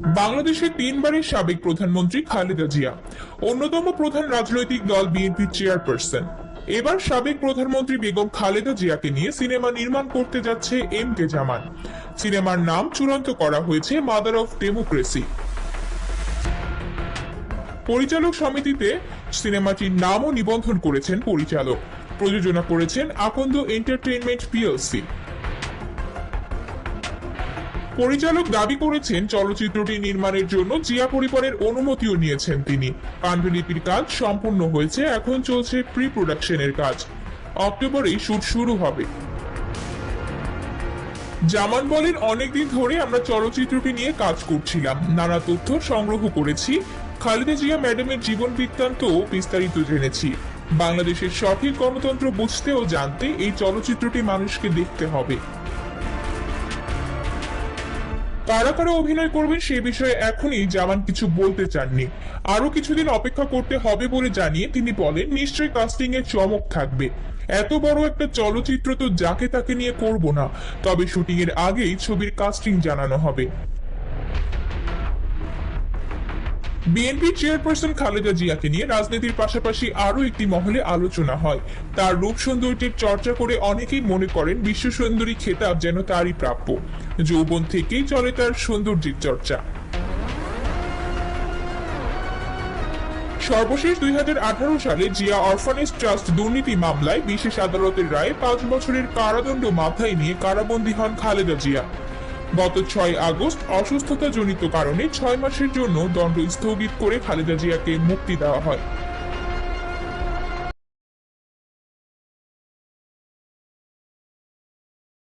বাংলাদেশের তিনবারের সাবেক প্রধানমন্ত্রী খালেদা জিয়া, অন্যতম প্রধান রাজনৈতিক দল বিএনপির চেয়ারপারসন। এবার সাবেক প্রধানমন্ত্রী বেগম খালেদা জিয়াকে নিয়ে সিনেমা নির্মাণ করতে যাচ্ছে এম কে জামান। সিনেমার নাম চূড়ান্ত করা হয়েছে মাদার অফ ডেমোক্রেসি। পরিচালক সমিতিতে সিনেমাটির নামও নিবন্ধন করেছেন পরিচালক। প্রযোজনা করেছেন আকন্দ এন্টারটেইনমেন্ট পিএলসি। পরিচালক দাবি করেছেন চলচ্চিত্রটি নির্মাণের জন্য জিয়া পরিবারের অনুমতিও নিয়েছেন তিনি। পাণ্ডুলিপির কাজ সম্পূর্ণ হয়েছে, এখন চলছে প্রি প্রোডাকশনের কাজ। অক্টোবরেই শুট শুরু হবে। জামান বলেন, অনেকদিন ধরে আমরা চলচ্চিত্রটি নিয়ে কাজ করছিলাম। নানা তথ্য সংগ্রহ করেছি। খালেদা জিয়া ম্যাডামের জীবন বৃত্তান্ত বিস্তারিত জেনেছি। বাংলাদেশের সঠিক গণতন্ত্র বুঝতে ও জানতে এই চলচ্চিত্রটি মানুষকে দেখতে হবে। কারা কারা অভিনয় করবেন সে বিষয়ে এখনই জামান কিছু বলতে চাননি। আরও কিছুদিন অপেক্ষা করতে হবে বলে জানিয়ে তিনি বলেন, নিশ্চয়ই কাস্টিং এর চমক থাকবে। এত বড় একটা চলচ্চিত্র তো যাকে তাকে নিয়ে করব না। তবে শুটিং এর আগেই ছবির কাস্টিং জানানো হবে। বিএনপি চেয়ারপারসন খালেদা জিয়াকে নিয়ে রাজনীতির পাশাপাশি আরও একটি মহলে আলোচনা হয়। তার রূপ সৌন্দর্যের চর্চা করে অনেকেই মনে করেন, বিশ্ব সুন্দরী খেতাব যেন তারই প্রাপ্য। যৌবন থেকেই চলে তার সৌন্দর্যের চর্চা। সর্বশেষ দুই হাজার আঠারো সালে জিয়া অরফানেজ ট্রাস্ট দুর্নীতি মামলায় বিশেষ আদালতের রায়ে পাঁচ বছরের কারাদণ্ড মাথায় নিয়ে কারাবন্দী হন খালেদা জিয়া। গত ছয় আগস্ট অসুস্থতা জনিত কারণে ছয় মাসের জন্য দণ্ড স্থগিত করে খালেদা জিয়াকে মুক্তি দেওয়া হয়।